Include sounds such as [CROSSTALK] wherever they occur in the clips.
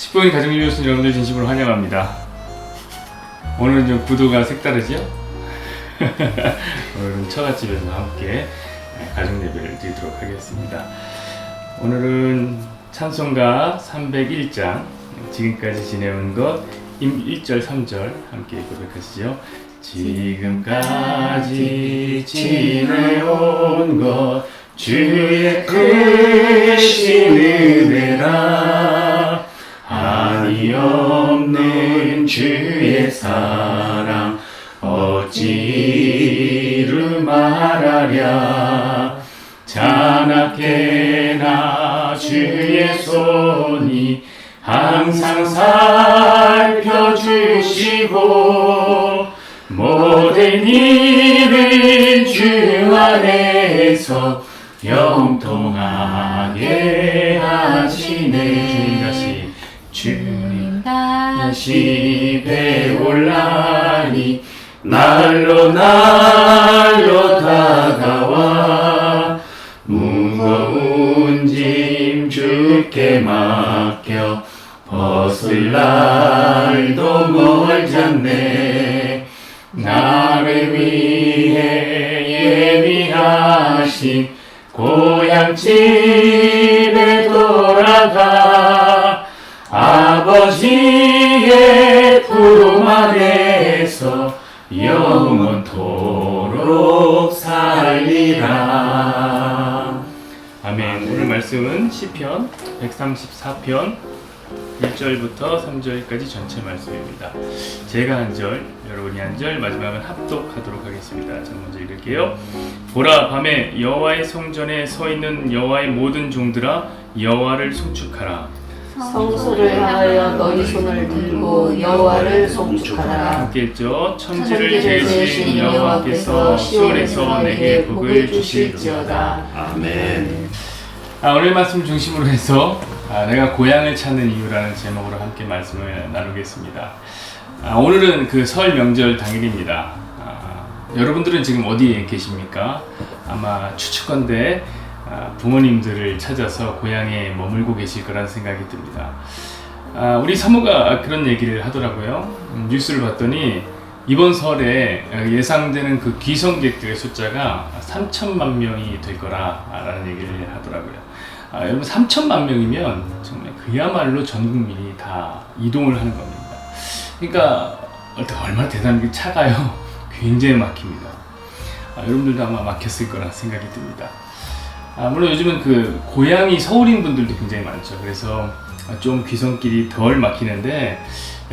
10분의 가족 리뷰스 여러분들 진심으로 환영합니다. 오늘은 좀 구도가 색다르죠? [LAUGHS] 오늘은 처갓집에서 함께 가족 예배를 드리도록 하겠습니다. 오늘은 찬송가 301장 지금까지 지내온 것 1절 3절 함께 고백하시죠. 지금까지 지내온 것 주의 크신 안에서 영통하게 하시네. 주님 다시. 주님 다시 배올라니 날로 날로 다가와 무거운 짐 주께 맡겨 벗을 날도 멀잖네 예비하신 고향집에 돌아가 아버지의 품 안에서 영원토록 살리라. 아멘. 오늘 말씀은 시편 134편 1절부터 3절까지 전체 말씀입니다. 제가 한 절, 여러분이 한 절, 마지막은 합독하도록 하겠습니다. 자, 먼저 읽을게요. 보라, 밤에 여호와의 성전에 서 있는 여호와의 모든 종들아, 여호와를 송축하라. 성소를 향하여 너희 손을 들고 여호와를 송축하라. 함께 읽죠. 천지를 지으신 여호와께서 시온에서 내게 복을. 주실지어다. 아멘. 아, 오늘 말씀 중심으로 해서 아, 내가 고향을 찾는 이유라는 제목으로 함께 말씀을 나누겠습니다. 아, 오늘은 그 설 명절 당일입니다. 아, 여러분들은 지금 어디에 계십니까? 아마 추측건데 아, 부모님들을 찾아서 고향에 머물고 계실 거라는 생각이 듭니다. 아, 우리 사모가 그런 얘기를 하더라고요. 음, 뉴스를 봤더니 이번 설에 예상되는 그 귀성객들의 숫자가 3천만 명이 될 거라라는 얘기를 하더라고요. 아, 여러분 3천만 명이면 정말 그야말로 전 국민이 다 이동을 하는 겁니다. 그러니까 얼마나 대단한 차가요. [LAUGHS] 굉장히 막힙니다. 아, 여러분들도 아마 막혔을 거라 생각이 듭니다. 아, 물론 요즘은 그 고향이 서울인 분들도 굉장히 많죠. 그래서 좀 귀성길이 덜 막히는데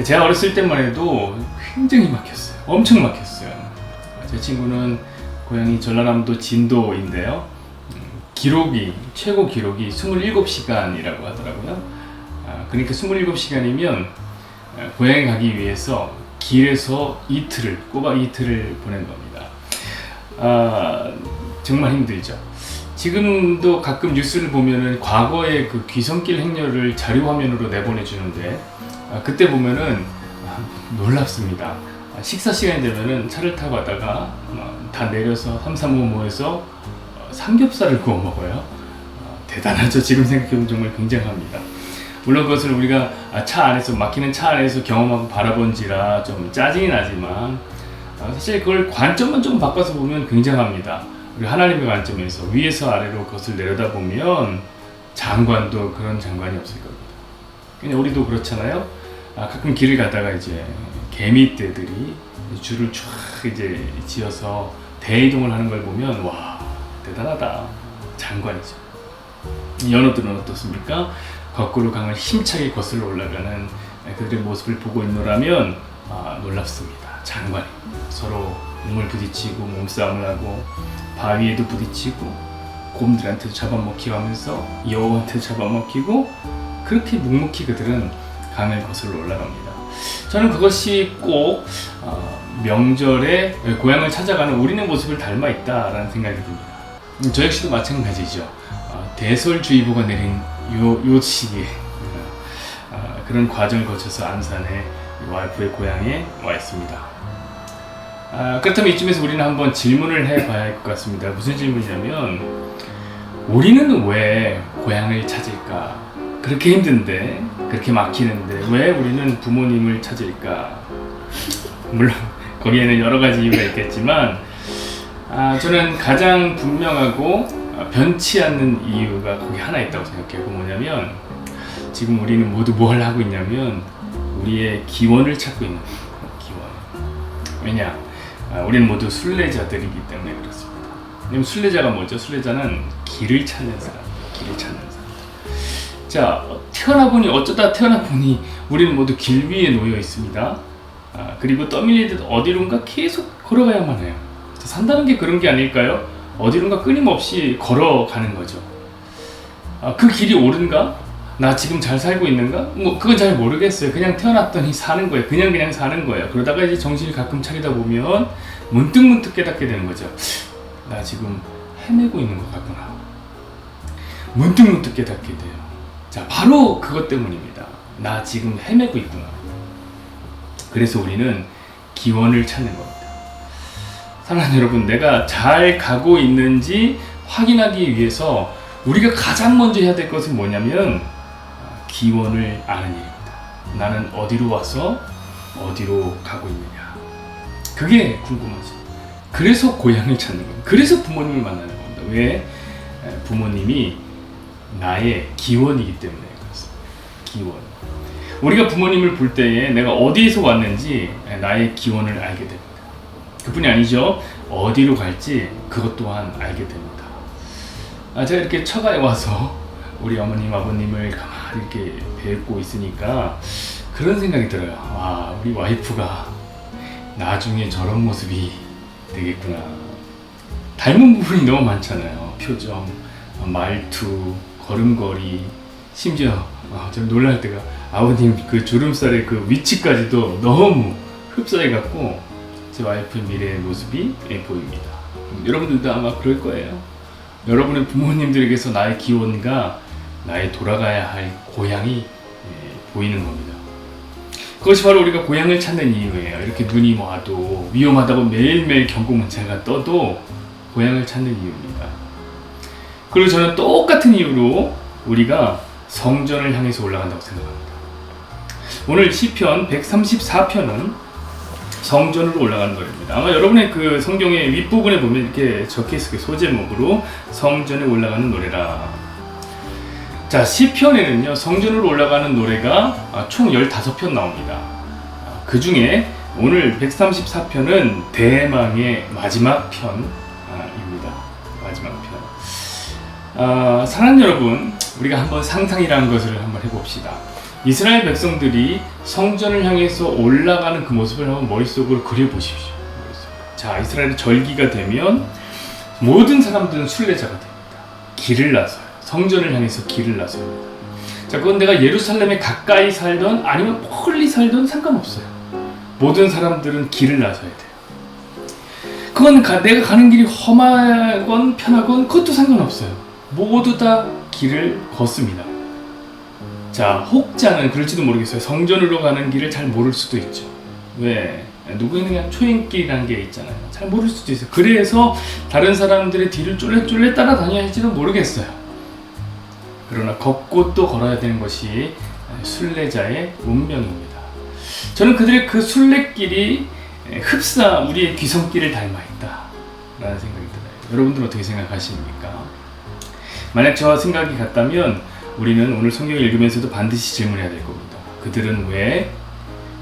제가 어렸을 때만 해도 굉장히 막혔어요. 엄청 막혔어요. 제 친구는 고향이 전라남도 진도인데요. 음, 기록이 최고 기록이 27시간이라고 하더라고요. 아, 그러니까 27시간이면 고향에 가기 위해서 길에서 이틀을 꼬박 이틀을 보낸 겁니다. 아, 정말 힘들죠. 지금도 가끔 뉴스를 보면은 과거의 그 귀성길 행렬을 자료 화면으로 내보내 주는데 아, 그때 보면은 아, 놀랍습니다. 아, 식사 시간이 되면은 차를 타고 가다가 어, 다 내려서 삼삼오오 모여서 어, 삼겹살을 구워 먹어요. 어, 대단하죠. 지금 생각해보면 정말 굉장합니다. 물론 그것을 우리가 아, 차 안에서 막히는 차 안에서 경험하고 바라본지라 좀 짜증이 나지만 아, 사실 그걸 관점만 좀 바꿔서 보면 굉장합니다. 우리 하나님의 관점에서 위에서 아래로 그것을 내려다보면 장관도 그런 장관이 없을 겁니다. 그냥 우리도 그렇잖아요. 아, 가끔 길을 가다가 이제 개미떼들이 줄을 쫙 이제 지어서 대이동을 하는 걸 보면 와 대단하다 장관이죠. 연어들은 어떻습니까? 거꾸로 강을 힘차게 거슬러 올라가는 그들의 모습을 보고 있노라면 아, 놀랍습니다. 장관이 서로 몸을 부딪히고 몸싸움을 하고 바위에도 부딪히고 곰들한테도 잡아먹히고 하면서 여우한테도 잡아먹히고 그렇게 묵묵히 그들은 강을 거슬러 올라갑니다. 저는 그것이 꼭 어, 명절에 고향을 찾아가는 우리의 모습을 닮아 있다라는 생각이 듭니다. 음, 저 역시도 마찬가지죠. 어, 대설주의보가 내린 요, 요 시기에 어, 그런 과정을 거쳐서 안산에 와이프의 고향에 와 있습니다. 아, 그렇다면 이쯤에서 우리는 한번 질문을 해봐야 할 것 같습니다. 무슨 질문이냐면 우리는 왜 고향을 찾을까? 그렇게 힘든데 그렇게 막히는데 왜 우리는 부모님을 찾을까? 물론 거기에는 여러 가지 이유가 있겠지만 아, 저는 가장 분명하고 아, 변치 않는 이유가 거기 하나 있다고 생각해요. 그 뭐냐면 지금 우리는 모두 뭘 하고 있냐면 우리의 기원을 찾고 있는 거예요. 기원. 왜냐? 아, 우리는 모두 순례자들이기 때문에 그렇습니다. 왜냐면 순례자가 뭐죠? 순례자는 길을 찾는 사람, 길을 찾는 사람. 자, 태어나 보니 어쩌다 태어나 보니 우리는 모두 길 위에 놓여 있습니다. 아, 그리고 떠밀리듯 어디론가 계속 걸어가야만 해요. 자, 산다는 게 그런 게 아닐까요? 어디론가 끊임없이 걸어가는 거죠. 아, 그 길이 옳은가? 나 지금 잘 살고 있는가? 뭐 그건 잘 모르겠어요. 그냥 태어났더니 사는 거예요. 그냥 그냥 사는 거예요. 그러다가 이제 정신을 가끔 차리다 보면 문득 문득 깨닫게 되는 거죠. 나 지금 헤매고 있는 것 같구나. 문득 문득 깨닫게 돼요. 자, 바로 그것 때문입니다. 나 지금 헤매고 있구나. 그래서 우리는 기원을 찾는 겁니다. 사랑하는 여러분, 내가 잘 가고 있는지 확인하기 위해서 우리가 가장 먼저 해야 될 것은 뭐냐면 아, 기원을 아는 일입니다. 나는 어디로 와서 어디로 가고 있느냐. 그게 궁금하죠. 그래서 고향을 찾는 겁니다. 그래서 부모님을 만나는 겁니다. 왜? 에, 부모님이 나의 기원이기 때문에 그렇습니다. 기원. 우리가 부모님을 볼 때에 내가 어디에서 왔는지 나의 기원을 알게 됩니다. 그뿐이 아니죠. 어디로 갈지 그것 또한 알게 됩니다. 아, 제가 이렇게 처가에 와서 우리 어머님 아버님을 가만히 이렇게 뵙고 있으니까 그런 생각이 들어요. 와, 우리 와이프가 나중에 저런 모습이 되겠구나. 닮은 부분이 너무 많잖아요. 표정, 말투, 걸음걸이, 심지어 아, 좀 놀랄 때가 아버님 그 주름살의 그 위치까지도 너무 흡사해 갖고 제 와이프의 미래의 모습이 예, 보입니다. 음, 여러분들도 아마 그럴 거예요. 여러분의 부모님들에게서 나의 기원과 나의 돌아가야 할 고향이 예, 보이는 겁니다. 그것이 바로 우리가 고향을 찾는 이유예요. 이렇게 눈이 와도 위험하다고 매일매일 경고 문자가 떠도 고향을 찾는 이유입니다. 그리고 저는 똑같은 이유로 우리가 성전을 향해서 올라간다고 생각합니다. 오늘 시편 134편은 성전으로 올라가는 노래입니다. 아마 여러분의 그 성경의 윗부분에 보면 이렇게 적혀 있을. 소제목으로 성전에 올라가는 노래라. 자, 시편에는요, 성전으로 올라가는 노래가 아, 총 15편 나옵니다. 그 중에 오늘 134편은 대망의 마지막 편입니다. 마지막 편. 아, 사랑하는 여러분, 우리가 한번 상상이라는 것을 한번 해봅시다. 이스라엘 백성들이 성전을 향해서 올라가는 그 모습을 한번 머릿속으로 그려보십시오. 자, 이스라엘 절기가 되면 모든 사람들은 순례자가 됩니다. 길을 나서요. 성전을 향해서 길을 나섭니다. 자, 그건 내가 예루살렘에 가까이 살던 아니면 멀리 살던 상관없어요. 모든 사람들은 길을 나서야 돼요. 그건 가- 내가 가는 길이 험하건 편하건 그것도 상관없어요. 모두 다 길을 걷습니다. 자, 혹자는 그럴지도 모르겠어요. 성전으로 가는 길을 잘 모를 수도 있죠. 왜? 누구는 그냥 초행길이라는 게 있잖아요. 잘 모를 수도 있어요. 그래서 다른 사람들의 뒤를 쫄래쫄래 따라다녀야 할지도 모르겠어요. 그러나 걷고 또 걸어야 되는 것이 순례자의 운명입니다. 저는 그들의 그 순례길이 흡사 우리의 귀성길을 닮아 있다라는 생각이 들어요. 여러분들은 어떻게 생각하십니까? 만약 저와 생각이 같다면 우리는 오늘 성경을 읽으면서도 반드시 질문해야 될 겁니다. 그들은 왜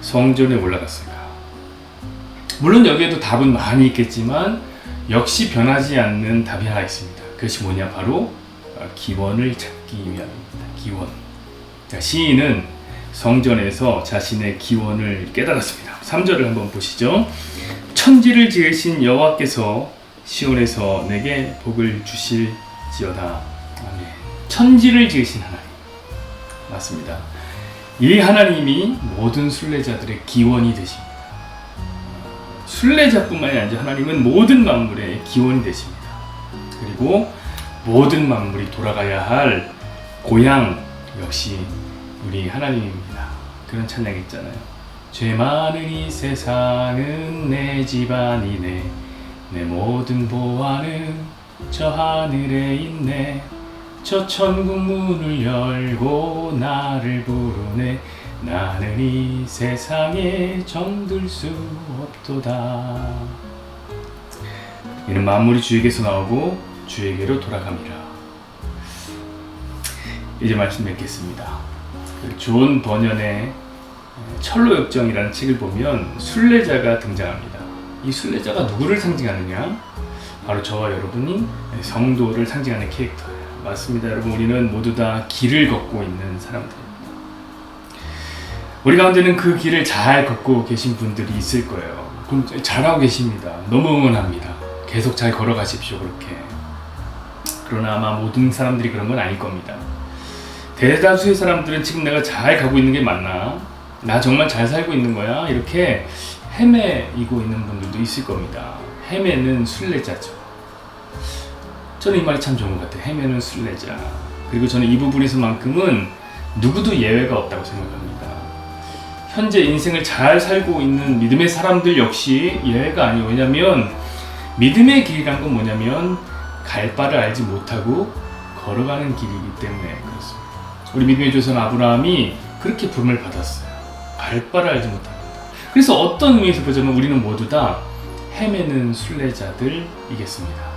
성전에 올라갔을까? 물론 여기에도 답은 많이 있겠지만 역시 변하지 않는 답이 하나 있습니다. 그것이 뭐냐? 바로 기원을 찾기 위함입니다. 기원. 자, 시인은 성전에서 자신의 기원을 깨달았습니다. 3절을 한번 보시죠. 천지를 지으신 여호와께서 시온에서 내게 복을 주실지어다. 아멘. 천지를 지으신 하나님. 맞습니다. 이 하나님이 모든 순례자들의 기원이 되십니다. 순례자뿐만이 아니라 하나님은 모든 만물의 기원이 되십니다. 그리고 모든 만물이 돌아가야 할 고향 역시 우리 하나님입니다. 그런 찬양이 있잖아요. 죄 많은 이 세상은 내 집안이네 내 모든 보화는 저 하늘에 있네 저 천국 문을 열고 나를 부르네. 나는 이 세상에 정들 수 없도다. 이는 만물이 주에게서 나오고 주에게로 돌아갑니다. 이제 말씀 맺겠습니다. 그존 버년의 철로 역정이라는 책을 보면 순례자가 등장합니다. 이 순례자가 누구를 상징하느냐? 바로 저와 여러분이 성도를 상징하는 캐릭터예요. 맞습니다. 여러분 우리는 모두 다 길을 걷고 있는 사람들입니다. 우리 가운데는 그 길을 잘 걷고 계신 분들이 있을 거예요. 그럼 잘하고 계십니다. 너무 응원합니다. 계속 잘 걸어가십시오. 그렇게. 그러나 아마 모든 사람들이 그런 건 아닐 겁니다. 대다수의 사람들은 지금 내가 잘 가고 있는 게 맞나? 나 정말 잘 살고 있는 거야? 이렇게 헤매이고 있는 분들도 있을 겁니다. 헤매는 순례자죠. 저는 이 말이 참 좋은 것 같아요. 헤매는 순례자. 그리고 저는 이 부분에서만큼은 누구도 예외가 없다고 생각합니다. 현재 인생을 잘 살고 있는 믿음의 사람들 역시 예외가 아니에요. 왜냐면 믿음의 길이란 건 뭐냐면 갈 바를 알지 못하고 걸어가는 길이기 때문에 그렇습니다. 우리 믿음의 조선 아브라함이 그렇게 부름을 받았어요. 갈 바를 알지 못합니다. 그래서 어떤 의미에서 보자면 우리는 모두 다 헤매는 순례자들이겠습니다.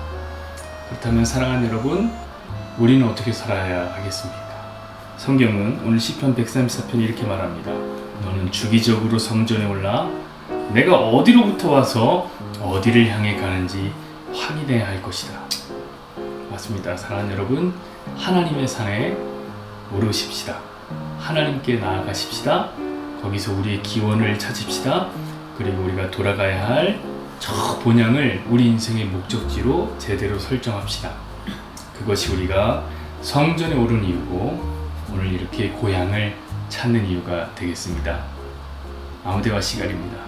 그렇다면 사랑하는 여러분, 우리는 어떻게 살아야 하겠습니까? 성경은 오늘 시편 134편 이렇게 말합니다. 너는 주기적으로 성전에 올라 내가 어디로부터 와서 어디를 향해 가는지 확인해야 할 것이다. 맞습니다. 사랑하는 여러분, 하나님의 산에 오르십시다. 하나님께 나아가십시다. 거기서 우리의 기원을 찾읍시다. 그리고 우리가 돌아가야 할 저 본향을 우리 인생의 목적지로 제대로 설정합시다. 그것이 우리가 성전에 오른 이유고 오늘 이렇게 고향을 찾는 이유가 되겠습니다. 아무데와 시간입니다.